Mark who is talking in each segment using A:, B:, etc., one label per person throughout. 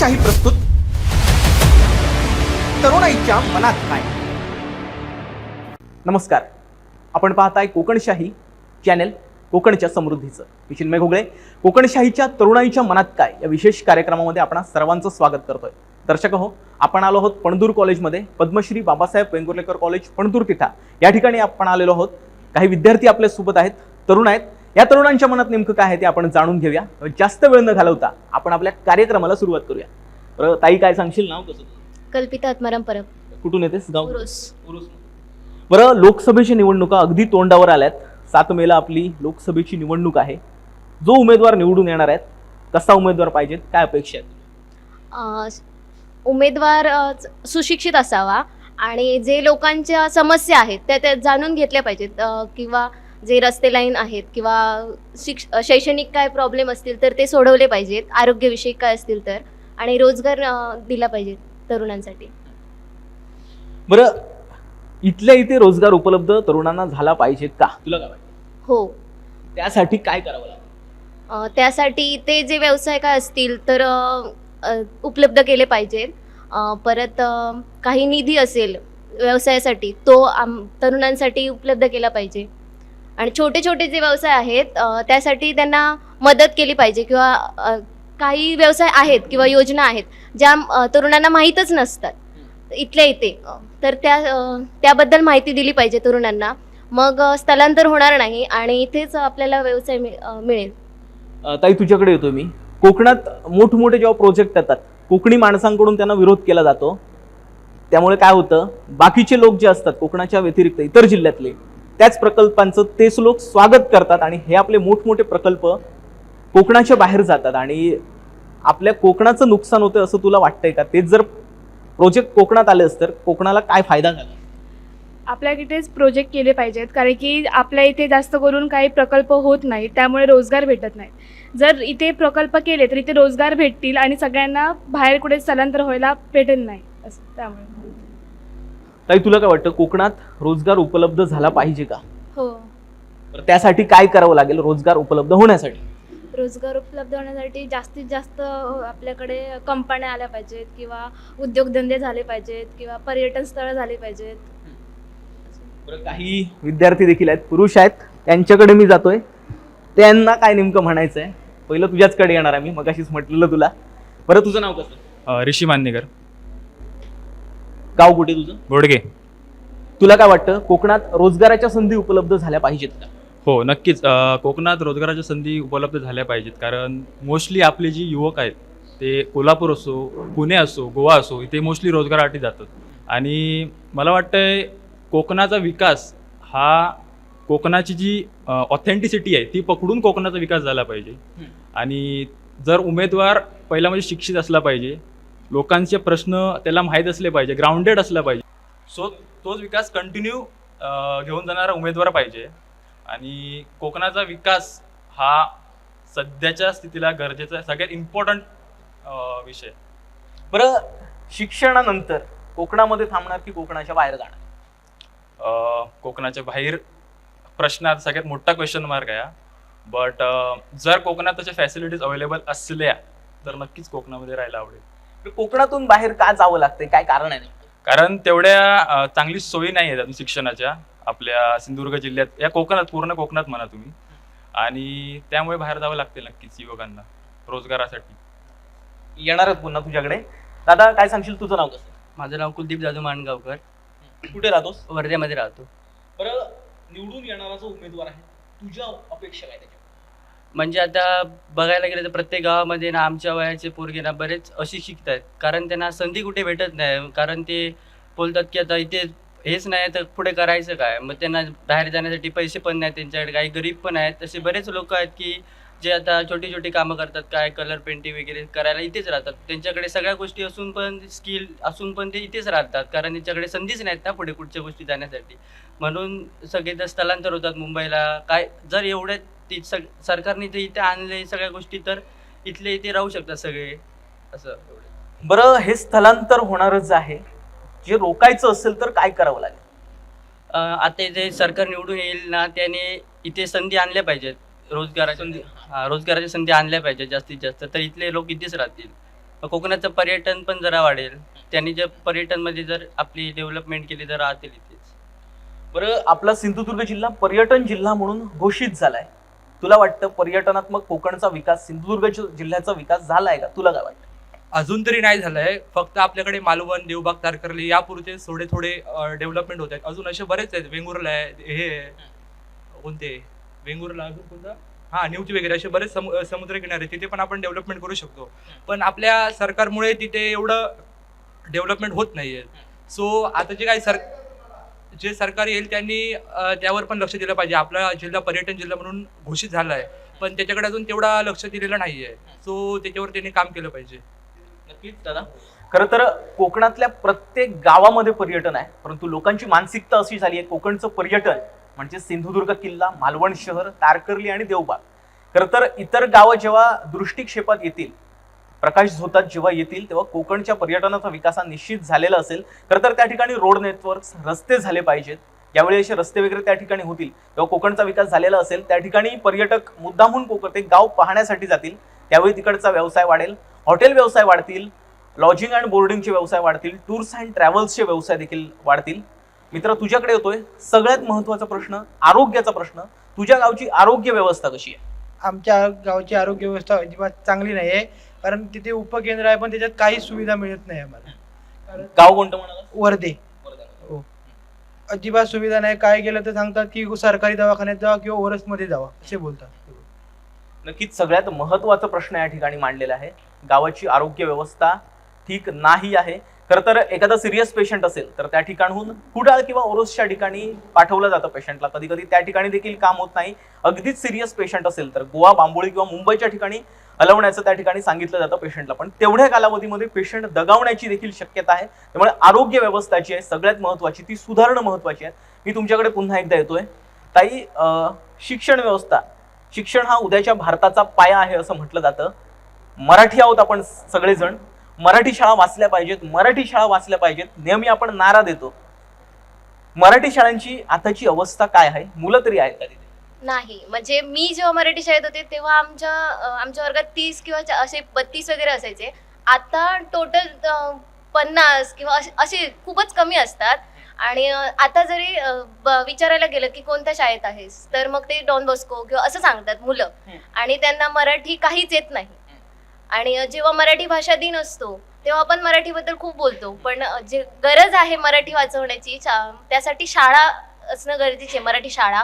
A: लोकशाही प्रस्तुत. तरुणाईच्या मनात काय? नमस्कार. आपण पाहताय कोकणशाही चॅनेल कोकणच्या समृद्धीचं. मी चिन्मय घोगळे कोकणशाहीच्या तरुणाईच्या मनात काय? या विशेष कार्यक्रमामध्ये आपण सर्वांचं स्वागत करतोय. दर्शक हो आपण आलो आहोत पणदूर कॉलेजमध्ये. पद्मश्री बाबासाहेब वेंगुर्लेकर कॉलेज पणदूर तिठा या ठिकाणी आपण आलेलो आहोत. काही विद्यार्थी आपल्यासोबत आहेत तरुण आहेत. या तरुणांच्या मनात नेमकं काय आहे ते आपण जाणून घेऊया. जास्त वेळ न घालवता आपण आपल्या कार्यक्रमाला सुरुवात करूया. ताई काय सांगशील नाव कसं?
B: कल्पिता आत्माराम परब.
A: कुठून येतेस? गाव? बरं लोकसभेच्या निवडणुका अगदी तोंडावर आल्यात. सात मेला आपली लोकसभेची निवडणूक आहे. जो उमेदवार निवडून येणार आहेत कसा उमेदवार पाहिजेत काय अपेक्षा आहेत?
B: उमेदवार सुशिक्षित असावा आणि जे लोकांच्या समस्या आहेत त्या त्या जाणून घेतल्या पाहिजेत. किंवा जे रस्ते लाईन आहेत किंवा शिक्ष शैक्षणिक काय प्रॉब्लेम असतील तर ते सोडवले पाहिजेत. आरोग्यविषयक काय असतील तर. आणि रोजगार दिला पाहिजे तरुणांसाठी.
A: बरं इथल्या इथे रोजगार उपलब्ध तरुणांना झाला पाहिजे का? तुला काय वाटतं?
B: हो.
A: त्यासाठी काय करावं लागेल?
B: त्यासाठी ते जे व्यवसाय काय असतील तर उपलब्ध केले पाहिजेत. परत काही निधी असेल व्यवसायासाठी तो आम तरुणांसाठी उपलब्ध केला पाहिजे. आणि छोटे छोटे जे व्यवसाय आहेत त्यासाठी त्यांना मदत केली पाहिजे किंवा काही व्यवसाय आहेत किंवा योजना आहेत ज्या तरुणांना माहीतच नसतात. इथल्या इथे. तर त्या त्याबद्दल माहिती दिली पाहिजे तरुणांना. मग स्थलांतर होणार नाही आणि इथेच आपल्याला व्यवसाय मिळेल.
A: ताई तुझ्याकडे येतो मी. कोकणात मोठमोठे जेव्हा प्रोजेक्ट येतात कोकणी माणसांकडून त्यांना विरोध केला जातो. त्यामुळे काय होतं बाकीचे लोक जे असतात कोकणाच्या व्यतिरिक्त इतर जिल्ह्यातले त्याच प्रकल्पांचं तेच लोक स्वागत करतात आणि हे आपले मोठमोठे प्रकल्प कोकणाच्या बाहेर जातात. आणि आपल्या कोकणाचं नुकसान होतं असं तुला वाटतंय का? तेच जर प्रोजेक्ट कोकणात आले असतं तर कोकणाला काय फायदा झाला?
C: आपल्या इथेच प्रोजेक्ट केले पाहिजेत कारण की आपल्या इथे जास्त करून काही प्रकल्प होत नाही त्यामुळे रोजगार भेटत नाही जर इथे प्रकल्प केले तर इथे रोजगार भेटतील आणि सगळ्यांना बाहेर कुठे स्थलांतर व्हायला भेटत नाही असं त्यामुळे.
A: ताई तुला काय वाटतं कोकणात रोजगार उपलब्ध झाला पाहिजे का?
B: हो.
A: तर त्यासाठी काय करावं लागेल रोजगार उपलब्ध होण्यासाठी?
B: रोजगार उपलब्ध होण्यासाठी जास्तीत जास्त आपल्याकडे कंपन्या आल्या पाहिजेत किंवा उद्योगधंदे झाले पाहिजेत किंवा पर्यटन स्थळं झाली पाहिजेत.
A: बरं, काही विद्यार्थी देखील आहेत पुरुष आहेत त्यांच्याकडे मी जातोय. त्यांना काय नेमकं म्हणायचं आहे पहिलं तुझ्याचकडे येणार आहे मी मगाशीच म्हटलेलं तुला. बरं तुझं नाव कसं?
D: अ, ऋषी मांदेकर
A: गाव कुठे तुझं?
D: बोडगे.
A: तुला काय वाटतं कोकणात रोजगाराच्या संधी उपलब्ध झाल्या पाहिजेत का?
D: हो नक्कीच. अ, कोकणात रोजगाराच्या संधी उपलब्ध झाल्या पाहिजेत. कारण मोस्टली आपले जी युवक आहेत ते कोल्हापूर असो पुणे असो गोवा असो इथे मोस्टली रोजगारासाठी जातात. आणि मला वाटतंय कोकणाचा विकास हा कोकणाची जी ऑथेंटिसिटी आहे ती पकडून कोकणाचा विकास झाला पाहिजे. आणि जर उमेदवार पहिला म्हणजे शिक्षित असला पाहिजे लोकांचे प्रश्न त्याला माहीत असले पाहिजे ग्राउंडेड असला पाहिजे. सो तोच विकास कंटिन्यू घेऊन जाणारा उमेदवार पाहिजे. आणि कोकणाचा विकास हा सध्याच्या स्थितीला गरजेचा सगळ्यात इम्पॉर्टंट विषय.
A: बरं शिक्षणानंतर कोकणामध्ये थांबणार की कोकणाच्या बाहेर जाणार?
D: कोकणाच्या बाहेर प्रश्न आता सगळ्यात मोठा क्वेश्चन मार्क आहे बट जर कोकणात तशा फॅसिलिटीज अवेलेबल असल्या तर नक्कीच कोकणामध्ये राहायला आवडेल.
A: कोकणातून बाहेर का जावं लागतंय? काय कारण आहे?
D: कारण तेवढ्या अ, चांगली सोयी नाही आहेत शिक्षणाच्या. आपल्या सिंधुदुर्ग जिल्ह्यात या कोकणात पूर्ण कोकणात म्हणा तुम्ही. आणि त्यामुळे बाहेर जावं लागते नक्कीच युवकांना रोजगारासाठी.
A: येणार आहेत पुन्हा तुझ्याकडे. दादा काय सांगशील? तुझं नाव कसं?
E: माझं नाव कुलदीप जाधव माणगावकर.
A: कुठे राहतोस?
E: वर्ध्यामध्ये राहतो.
A: बरं निवडून येणारा जो उमेदवार आहे तुझ्या अपेक्षा काय त्याच्या
E: म्हणजे आता बघायला गेलं तर प्रत्येक गावामध्ये ना आमच्या वयाचे पोरगे ना बरेच अशिक्षित आहेत कारण त्यांना संधी कुठे भेटत नाही. कारण ते बोलतात की आता इथे हेच नाही तर पुढे करायचं काय? मग त्यांना बाहेर जाण्यासाठी पैसे पण नाहीत त्यांच्याकडे काही गरीब पण आहेत. तसे बरेच लोक आहेत की जे आता छोटी छोटी कामं करतात काय कलर पेंटिंग वगैरे करायला इथेच राहतात. त्यांच्याकडे सगळ्या गोष्टी असून पण स्किल असून पण ते इथेच राहतात. कारण त्यांच्याकडे संधीच नाहीत ना पुढे कुठच्या गोष्टी जाण्यासाठी. म्हणून सगळे तर स्थलांतर होतात मुंबईला. काय जर एवढ्या ती सग सरकारने ते इथे आणले सगळ्या गोष्टी तर इथले इथे राहू शकतात सगळे. असं
A: बरं हे स्थलांतर होणारच आहे. जे रोखायचं असेल तर काय करावं लागेल?
E: अं, आता जे सरकार निवडून येईल ना त्याने इथे संधी आणल्या पाहिजेत. रोजगाराच्या
A: संधी.
E: हा रोजगाराच्या संधी आणल्या पाहिजेत जास्तीत जास्त. तर इथले लोक इथेच राहतील. कोकणाचं पर्यटन पण जरा वाढेल. त्यांनी जर पर्यटनमध्ये जर आपली डेव्हलपमेंट केली तर राहतील इथेच.
A: बरं आपला सिंधुदुर्ग जिल्हा पर्यटन जिल्हा म्हणून घोषित झालाय. तुला वाटतं पर्यटनात्मक कोकणचा विकास सिंधुदुर्ग जिल्ह्याचा विकास झालाय का? तुला काय वाटतं?
F: अजून तरी नाही झालंय. फक्त आपल्याकडे मालवण देवबाग तारकर्ली यापुरते थोडे थोडे डेव्हलपमेंट होत आहेत. अजून असे बरेच आहेत. वेंगुर्ला आहे हे आहे, कोणते? वेंगुर्ला अजून कोणता? हा न्यूज वगैरे असे बरेच समु समुद्रकिनारे तिथे पण आपण डेव्हलपमेंट करू शकतो. पण आपल्या सरकारमुळे तिथे एवढं डेव्हलपमेंट होत नाहीये. सो आता जे काही सर जे सरकार येईल त्यांनी त्यावर पण लक्ष दिलं पाहिजे. आपला जिल्हा पर्यटन जिल्हा म्हणून घोषित झाला आहे पण त्याच्याकडे अजून तेवढा लक्ष दिलेलं आहे सो त्याच्यावर त्यांनी काम केलं पाहिजे.
A: नक्कीच दादा. खरं तर कोकणातल्या प्रत्येक गावामध्ये पर्यटन आहे. परंतु लोकांची मानसिकता अशी झाली आहे कोकणचं पर्यटन म्हणजे सिंधुदुर्ग किल्ला मालवण शहर तारकर्ली आणि देवबाग. खरं तर इतर गावं जेव्हा दृष्टिक्षेपात येतील प्रकाश झोतात जेव्हा येतील तेव्हा कोकणच्या पर्यटनाचा विकास हा निश्चित झालेला असेल. खरं तर त्या ठिकाणी रोड नेटवर्क रस्ते झाले पाहिजेत. ज्यावेळी असे रस्ते वगैरे त्या ठिकाणी होतील तेव्हा कोकणचा विकास झालेला असेल. त्या ठिकाणी पर्यटक मुद्दामहून कोकण ते गाव पाहण्यासाठी जातील. त्यावेळी तिकडचा व्यवसाय वाढेल हॉटेल व्यवसाय वाढतील लॉजिंग अँड बोर्डिंगचे व्यवसाय वाढतील टूर्स अँड ट्रॅव्हल्सचे व्यवसाय देखील वाढतील. मित्र तुझ्याकडे येतोय. सगळ्यात महत्त्वाचा प्रश्न आरोग्याचा प्रश्न. तुझ्या गावची आरोग्य व्यवस्था कशी आहे?
G: आमच्या गावची आरोग्य व्यवस्था अजिबात चांगली नाही आहे कारण तिथे उपकेंद्र आहे पण त्याच्यात काही सुविधा मिळत नाही आम्हाला. कारण
A: गाव कोणतं म्हणाला
G: वर्धे. अजिबात सुविधा नाही. काय केलं तर सांगतात की सरकारी दवाखान्यात जावा किंवा ओरसमध्ये जावा असे बोलतात.
A: नक्कीच सगळ्यात महत्त्वाचा प्रश्न या ठिकाणी मांडलेला आहे. गावाची आरोग्य व्यवस्था ठीक नाही आहे. खरं तर एखादा सिरियस पेशंट असेल तर त्या ठिकाणहून कुडाळ किंवा ओरोसच्या ठिकाणी पाठवलं जातं पेशंटला कधी कधी त्या ठिकाणी देखील काम होत नाही. अगदीच सिरियस पेशंट असेल तर गोवा बांबोळी किंवा मुंबईच्या ठिकाणी हलवण्याचं त्या ठिकाणी सांगितलं जातं पेशंटला पण तेवढ्या कालावधीमध्ये पेशंट दगावण्याची देखील शक्यता आहे. त्यामुळे आरोग्य व्यवस्था जी आहे सगळ्यात महत्वाची ती सुधारणं महत्वाची आहे. मी तुमच्याकडे पुन्हा एकदा येतोय. ताई शिक्षण व्यवस्था. शिक्षण हा उद्याच्या भारताचा पाया आहे असं म्हटलं जातं. मराठी आहोत आपण सगळेजण. मराठी शाळा वाचल्या पाहिजेत मराठी शाळा वाचल्या पाहिजेत नेहमी आपण नारा देतो. मराठी शाळांची आताची अवस्था काय आहे? मुलं तरी आहेत का तिथे?
B: नाही. म्हणजे मी जेव्हा मराठी शाळेत होते तेव्हा आमच्या आमच्या वर्गात तीस किंवा असे बत्तीस वगैरे असायचे. आता टोटल पन्नास किंवा असे- खूपच कमी असतात. आणि आता जरी विचारायला गेलं की कोणत्या शाळेत आहेस तर मग ते डॉन बॉस्को किंवा असं सांगतात मुलं. आणि त्यांना मराठी काहीच येत नाही. आणि जेव्हा मराठी भाषा दिन असतो तेव्हा आपण मराठीबद्दल खूप बोलतो. पण जे गरज आहे मराठी वाचवण्याची शा- त्यासाठी शाळा असणं गरजेचे आहे. मराठी शाळा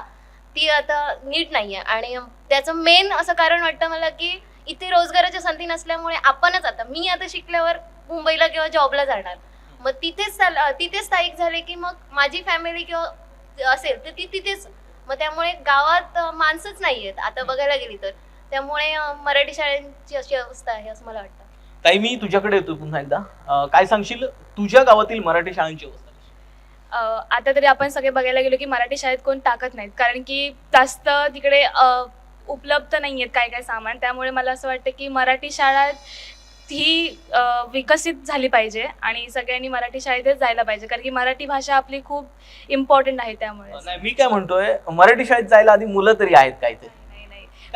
B: ती आता नीट नाही आहे आणि त्याचं मेन असं कारण वाटतं मला की इथे रोजगाराच्या संधी नसल्यामुळे आपणच आता मी आता शिकल्यावर मुंबईला किंवा जॉबला जाणार. मग तिथेच तिथेच स्थायिक झाले की मग माझी फॅमिली किंवा असेल तर ती तिथेच. मग त्यामुळे गावात माणसंच नाही आहेत आता बघायला गेली तर. त्यामुळे अं, मराठी शाळांची अशी अवस्था आहे असं मला वाटतं.
A: ताई मी तुझ्याकडे येतो पुन्हा एकदा. अं, काय सांगशील? तुझ्या गावातील मराठी शाळांची अवस्था कशी?
C: अ, आता तरी आपण सगळे बघायला गेलो की मराठी शाळेत कोण टाकत नाहीत. कारण की जास्त तिकडे अ, उपलब्ध नाही आहेत काय काय सामान. त्यामुळे मला असं वाटतं की मराठी शाळा ही अ, विकसित झाली पाहिजे आणि सगळ्यांनी मराठी शाळेतच जायला पाहिजे. कारण की मराठी भाषा आपली खूप इम्पॉर्टंट आहे त्यामुळे.
A: नाही मी काय म्हणतोय मराठी शाळेत जायला आधी मुलं तरी आहेत काय ते
C: नाही नाही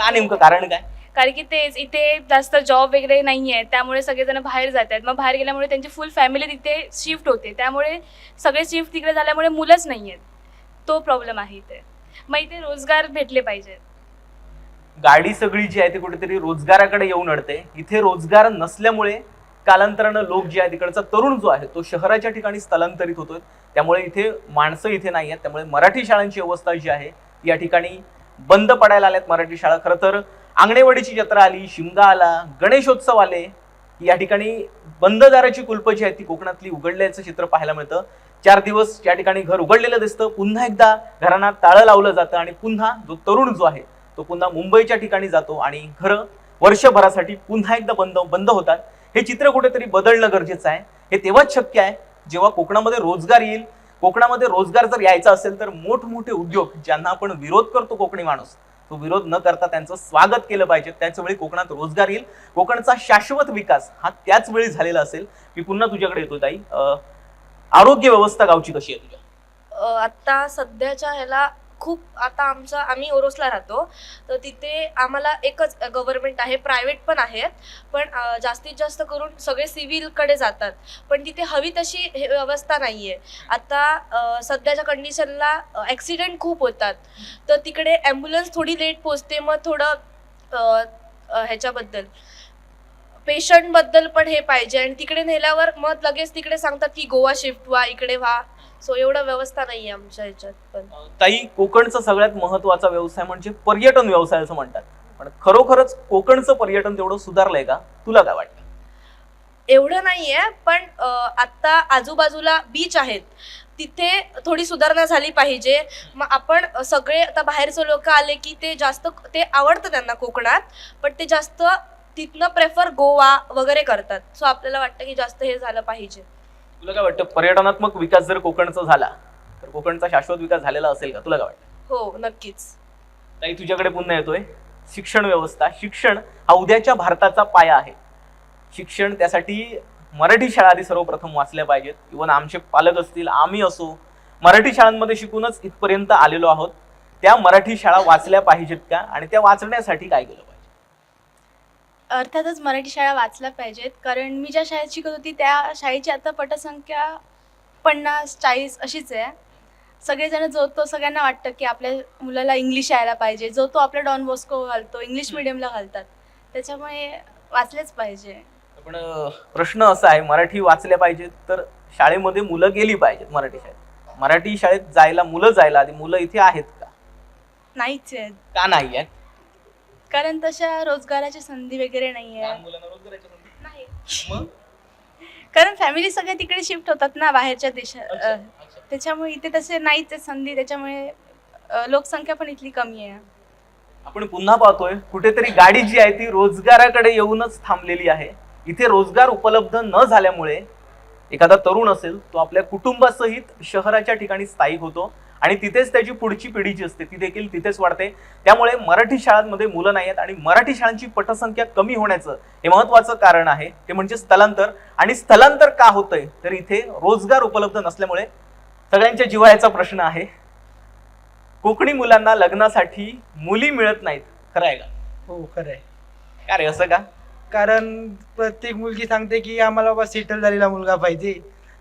A: का नेमकं कारण काय?
C: कारण की तेच इथे जास्त जॉब वगैरे नाही आहे त्यामुळे सगळेजण बाहेर जात आहेत मग बाहेर गेल्यामुळे त्यांची फुल फॅमिली तिथे शिफ्ट होते. त्यामुळे सगळे शिफ्ट तिकडे झाल्यामुळे मुलंच नाही आहेत तो प्रॉब्लेम आहे इथे. मग इथे रोजगार भेटले पाहिजेत.
A: गाडी सगळी जी आहे ती कुठेतरी रोजगाराकडे येऊन अडते. इथे रोजगार नसल्यामुळे कालांतरानं लोक जे आहे तिकडचा तरुण जो आहे तो शहराच्या ठिकाणी स्थलांतरित होतोय. त्यामुळे इथे माणसं इथे नाही आहेत त्यामुळे मराठी शाळांची अवस्था जी आहे या ठिकाणी बंद पडायला आल्यात मराठी शाळा. खरं तर आंगणेवाडीची जत्रा आली शिमगा आला गणेशोत्सव आले. या ठिकाणी बंद दाराची कुलपं जी आहे ती कोकणातली उघडल्याचं चित्र पाहायला मिळतं. चार दिवस या ठिकाणी घर उघडलेलं दिसतं. पुन्हा एकदा घरांना ताळं लावलं जातं आणि पुन्हा जो तरुण जो आहे तो पुन्हा मुंबईच्या ठिकाणी जातो आणि घरं वर्षभरासाठी पुन्हा एकदा बंद बंद होतात. हे चित्र कुठेतरी बदलणं गरजेचं आहे. हे तेव्हाच शक्य आहे जेव्हा कोकणामध्ये रोजगार येईल कोकणामध्ये रोजगार जर यायचा असेल तर मोठमोठे उद्योग ज्यांना आपण विरोध करतो कोकणी माणूस तो विरोध न करता त्यांचं स्वागत केलं पाहिजे. त्याच वेळी कोकणात रोजगार येईल. कोकणचा शाश्वत विकास हा त्याच वेळी झालेला असेल. मी पुन्हा तुझ्याकडे येतो ताई. आरोग्य व्यवस्था गावची कशी आहे तुझ्या?
H: आता सध्याच्या ह्याला खूप आता आमचं आम्ही ओरोसला राहतो. तर तिथे आम्हाला एकच गव्हर्नमेंट आहे प्रायव्हेट पण आहेत. पण जास्तीत जास्त करून सगळे सिव्हिलकडे जातात. पण तिथे हवी तशी हे व्यवस्था नाही आहे आता सध्याच्या कंडिशनला ॲक्सिडेंट खूप होतात. तर तिकडे ॲम्ब्युलन्स थोडी लेट पोचते मग थोडं ह्याच्याबद्दल. पेशंटबद्दल पण हे पाहिजे. आणि तिकडे नेल्यावर मग लगेच तिकडे सांगतात की गोवा शिफ्ट व्हा इकडे व्हा. सो एवढं व्यवस्था नाही आहे आमच्या ह्याच्यात पण.
A: ताई कोकणचा सगळ्यात महत्त्वाचा व्यवसाय म्हणजे पर्यटन व्यवसाय असं म्हणतात. पण खरोखरच कोकणचं पर्यटन तेवढं सुधारलंय का? तुला काय वाटतं?
H: एवढं नाही आहे पण अ, आत्ता आजूबाजूला बीच आहेत. तिथे थोडी सुधारणा झाली पाहिजे. मग आपण सगळे आता बाहेरचे लोक आले की ते जास्त ते आवडतं त्यांना कोकणात पण ते जास्त तिथनं प्रेफर गोवा वगैरे करतात. सो आपल्याला वाटतं की जास्त हे झालं पाहिजे.
A: तुला काय वाटतं पर्यटनात्मक विकास जर कोकणचा झाला तर कोकणचा शाश्वत विकास झालेला असेल का? तुला काय वाटतं?
H: हो नक्कीच.
A: ताई तुझ्याकडे पुन्हा येतोय. शिक्षण व्यवस्था शिक्षण हा उद्याच्या भारताचा पाया आहे. शिक्षण त्यासाठी मराठी शाळा आधी सर्वप्रथम वाचल्या पाहिजेत. इवन आमचे पालक असतील आम्ही असो मराठी शाळांमध्ये शिकूनच इथपर्यंत आलेलो आहोत. त्या मराठी शाळा वाचल्या पाहिजेत का? आणि त्या वाचण्यासाठी काय केलं
C: अर्थातच मराठी शाळा वाचल्या पाहिजेत. कारण मी ज्या शाळेत शिकत होती त्या शाळेची आता पटसंख्या पन्नास चाळीस अशीच आहे. सगळेजण जो तो सगळ्यांना वाटतं की आपल्या मुलाला इंग्लिश यायला पाहिजे. जो तो आपल्या डॉन बॉस्को घालतो इंग्लिश मिडियमला घालतात. त्याच्यामुळे वाचलेच पाहिजे.
A: पण प्रश्न असा आहे मराठी वाचल्या पाहिजेत तर शाळेमध्ये मुलं गेली पाहिजेत मराठी शाळेत. मराठी शाळेत जायला मुलं जायला आधी मुलं इथे आहेत का?
C: नाहीच आहेत.
A: का नाही आहेत?
C: कारण तशा रोजगाराची संधी वगैरे नाही आहे
A: मुलांना रोजगाराच्या संधी?
C: नाही.
A: मग?
C: कारण फॅमिली सगळे तिकडे शिफ्ट होतात ना बाहेरच्या देशात
A: अच्छा,
C: अ,
A: अच्छा.
C: त्याच्यामुळे इथे तसे नाहीच आहेत संधी त्याच्यामुळे अ, लोकसंख्या पण इथली कमी आहे.
A: आपण पुन्हा पाहतोय कुठेतरी गाडी जी आहे ती रोजगाराकडे येऊनच थांबलेली आहे. इथे रोजगार उपलब्ध न झाल्यामुळे एखादा तरुण असेल तो आपल्या कुटुंबासहित शहराच्या ठिकाणी स्थायिक होतो. आणि तिथेच त्याची पुढची पिढी जी असते ती देखील तिथेच वाढते. त्यामुळे मराठी शाळांमध्ये मुलं नाही आहेत आणि मराठी शाळांची पटसंख्या कमी होण्याचं हे महत्वाचं कारण आहे. ते म्हणजे स्थलांतर. आणि स्थलांतर का होतंय? तर इथे रोजगार उपलब्ध नसल्यामुळे सगळ्यांच्या जिव्हाळ्याचा प्रश्न आहे. कोकणी मुलांना लग्नासाठी मुली मिळत नाहीत. खरं आहे का?
G: हो खरं आहे.
A: का रे असं का?
G: कारण प्रत्येक मुलगी सांगते की आम्हाला बाबा सेटल झालेला मुलगा पाहिजे.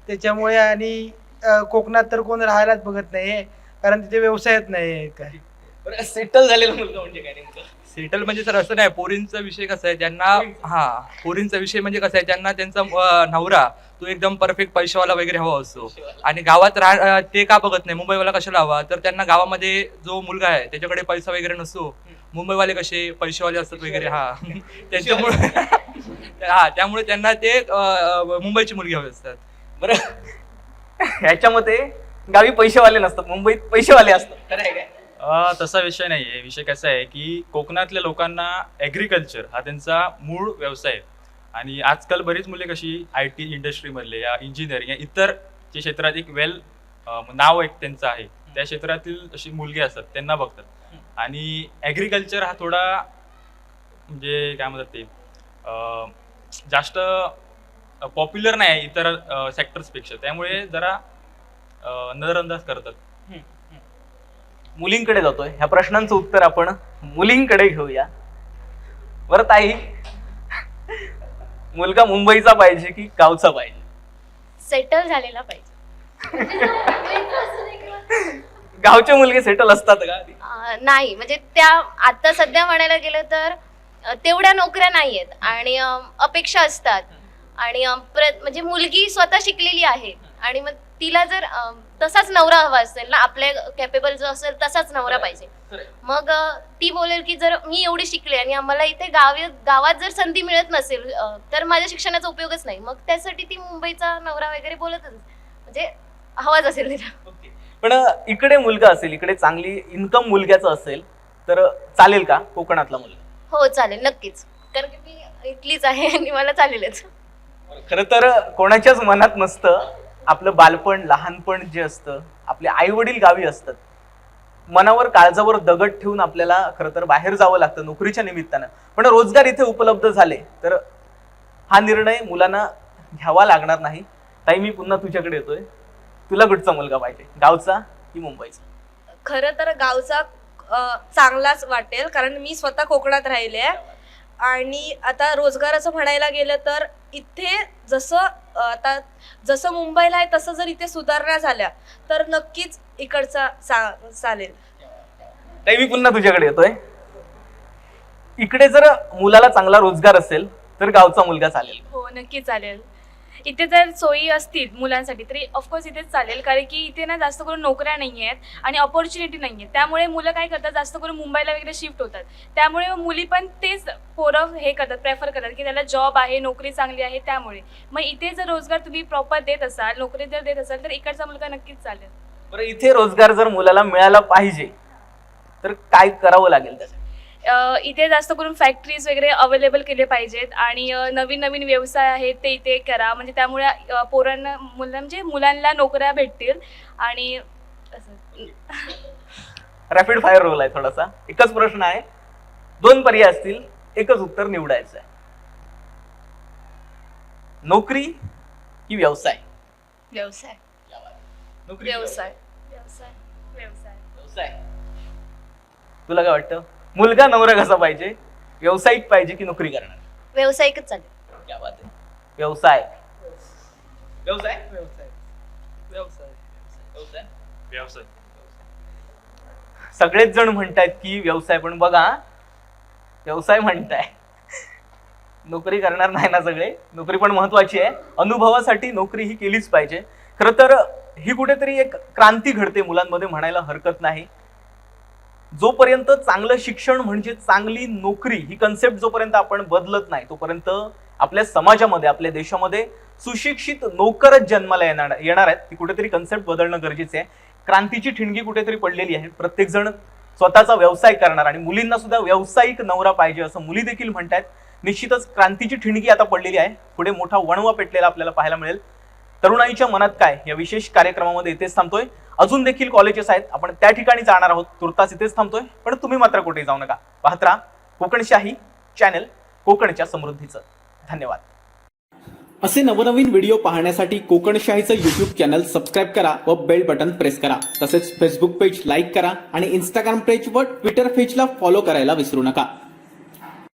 G: त्याच्यामुळे आणि अ, कोकणात तर कोण राहायलाच बघत नाही कारण तिथे व्यवसायच नाही काय.
A: बरं सेटल झालेला मुलगा म्हणजे काय नेमकं?
F: सेटल म्हणजे सर असं नाही पोरींचा विषय कसा आहे ज्यांना हा पोरींचा विषय म्हणजे कसा आहे ज्यांना त्यांचा अं, नवरा तो एकदम परफेक्ट पैशावाला वगैरे हवा असतो. आणि गावात राह अं, ते का बघत नाही मुंबईवाला कशाला हवा? तर त्यांना गावामध्ये जो मुलगा आहे त्याच्याकडे पैसा वगैरे नसतो. मुंबईवाले कसे पैसेवाले असतात वगैरे हा. त्याच्यामुळे हा त्यामुळे त्यांना ते अं, मुंबईची मुलगी हवी असतात.
A: बरं ह्याच्यामध्ये गावी पैसेवाले नसतात मुंबईत पैसेवाले असतात. खरं आहे काय?
D: अ, तसा विषय नाही आहे. विषय कसा आहे की कोकणातल्या लोकांना ॲग्रिकल्चर हा त्यांचा मूळ व्यवसाय आहे. आणि आजकाल बरीच मुले कशी आय टी इंडस्ट्रीमधले या इंजिनिअरिंग या इतर जे क्षेत्रात एक वेल नाव एक त्यांचं आहे. त्या क्षेत्रातील अशी मुलगी असतात त्यांना बघतात. आणि ॲग्रिकल्चर हा थोडा म्हणजे काय म्हणतात ते अ, जास्त पॉप्युलर नाही आहे इतर सेक्टर्सपेक्षा त्यामुळे जरा नजरअंदाज करतात.
A: मुलींकडे जातोय. ह्या प्रश्नांचं उत्तर आपण मुलींकडे घेऊया. बरं ताई. मुलगा मुंबईचा पाहिजे की गावचा पाहिजे?
B: सेटल झालेला पाहिजे.
A: गावचे मुलगे सेटल असतात का?
B: अं, नाही. म्हणजे त्या आता सध्या म्हणायला गेलं तर अं, तेवढ्या नोकऱ्या नाही आहेत आणि अं, अपेक्षा असतात. आणि म्हणजे मुलगी स्वतः शिकलेली आहे. आणि मग तिला जर तसाच नवरा हवा असेल ना आपल्या कॅपेबल जो असेल तसाच नवरा पाहिजे. मग ती बोलेल की जर मी एवढी शिकले आणि आम्हाला इथे गावी गावात जर संधी मिळत नसेल तर माझ्या शिक्षणाचा उपयोगच नाही. मग त्यासाठी ती मुंबईचा नवरा वगैरे बोलतच म्हणजे हवाच असेल तिला.
A: पण इकडे मुलगा असेल इकडे चांगली इन्कम मुलग्याचं असेल तर चालेल का? कोकणातला मुलगा?
B: हो चालेल. नक्कीच. कारण की मी इथलीच आहे आणि मला चालेलच.
A: खरं तर कोणाच्याच मनात नसतं आपलं बालपण लहानपण जे असतं आपले आई वडील गावी असतात. मनावर काळजावर दगड ठेवून आपल्याला खरं तर बाहेर जावं लागतं नोकरीच्या निमित्तानं. पण रोजगार इथे उपलब्ध झाले तर हा निर्णय मुलांना घ्यावा लागणार नाही. ताई मी पुन्हा तुझ्याकडे येतोय. तुला कुठचा मुलगा पाहिजे. गावचा की मुंबईचा?
H: खरं तर गावचा चांगलाच वाटेल कारण मी स्वतः कोकणात राहिले आहे. आणि आता रोजगाराचं म्हणायला गेलं तर इथे जसं आता जसं मुंबईला आहे तसं जर इथे सुधारणा झाल्या तर नक्कीच इकडचा चा चालेल.
A: ताई मी पुन्हा तुझ्याकडे येतोय. इकडे जर मुलाला चांगला रोजगार असेल तर गावचा मुलगा चालेल.
C: हो नक्की चालेल. इथे जर सोयी असतील मुलांसाठी तरी ऑफकोर्स इथेच चालेल. कारण की इथे ना जास्त करून नोकऱ्या नाही आहेत आणि ऑपॉर्च्युनिटी नाही आहेत त्यामुळे मुलं काय करतात जास्त करून मुंबईला वगैरे शिफ्ट होतात. त्यामुळे मुली पण तेच पोरं हे करतात प्रेफर करतात की त्याला जॉब आहे नोकरी चांगली आहे त्यामुळे. मग इथे जर रोजगार तुम्ही प्रॉपर देत असाल नोकरी जर देत असाल तर इकडचा मुलगा नक्कीच चालेल.
A: बरं इथे रोजगार जर मुलाला मिळाला पाहिजे तर काय करावं लागेल त्यासाठी?
C: इथे जास्त करून फॅक्टरीज वगैरे अवेलेबल केले पाहिजेत आणि नवीन नवीन व्यवसाय आहेत ते इथे करा. म्हणजे त्यामुळे पोरांना मुलं म्हणजे मुलांना नोकऱ्या भेटतील आणि
A: रॅपिड फायर रोल आहे थोडासा. एकच प्रश्न आहे. दोन पर्याय असतील एकच उत्तर निवडायचं आहे नोकरी की व्यवसाय?
H: व्यवसाय.
A: नोकरी
H: व्यवसाय
C: व्यवसाय. व्यवसाय.
A: व्यवसाय. तुला काय वाटतं? मुलगा नवरा कसा पाहिजे? व्यावसायिक पाहिजे की नोकरी करणार?
B: व्यावसायिकच चालेल.
A: क्या बात आहे. व्यवसाय. व्यवसाय?
F: व्यवसाय. व्यवसाय.
A: व्यवसाय?
D: व्यवसाय.
A: सगळेच जण म्हणतायत की व्यवसाय पण बघा व्यवसाय म्हणताय. नोकरी करणार नाही ना सगळे? नोकरी पण महत्वाची आहे. अनुभवासाठी नोकरी ही केलीच पाहिजे. खरं तर ही कुठेतरी एक क्रांती घडते मुलांमध्ये म्हणायला हरकत नाही. जोपर्यंत चांगलं शिक्षण म्हणजे चांगली नोकरी ही कन्सेप्ट जोपर्यंत आपण बदलत नाही तोपर्यंत आपल्या समाजामध्ये आपल्या देशामध्ये सुशिक्षित नोकरच जन्माला येणार येणार आहेत. ती कुठेतरी कन्सेप्ट बदलणं गरजेचं आहे. क्रांतीची ठिणगी कुठेतरी पडलेली आहे. प्रत्येकजण स्वतःचा व्यवसाय करणार आणि मुलींना सुद्धा व्यावसायिक नवरा पाहिजे असं मुली देखील म्हणतात निश्चितच क्रांतीची ठिणगी आता पडलेली आहे. पुढे मोठा वणवा पेटलेला आपल्याला पाहायला मिळेल. तरुणाईच्या मनात काय? या विशेष कार्यक्रमामध्ये इथेच थांबतोय. अजून देखील कॉलेजेस आहेत. आपण त्या ठिकाणी जाणार आहोत. तुर्तास इथेच थांबतोय. पण तुम्ही मात्र कुठे जाऊ नका. पाहत राहा. कोकणशाही चॅनल कोकणच्या समृद्धीचं. धन्यवाद. असे नवनवीन व्हिडिओ पाहण्यासाठी कोकणशाहीचं युट्यूब चॅनल सबस्क्राईब करा व बेल बटन प्रेस करा. तसेच फेसबुक पेज लाईक करा आणि इंस्टाग्राम पेज व ट्विटर पेजला फॉलो करायला विसरू नका.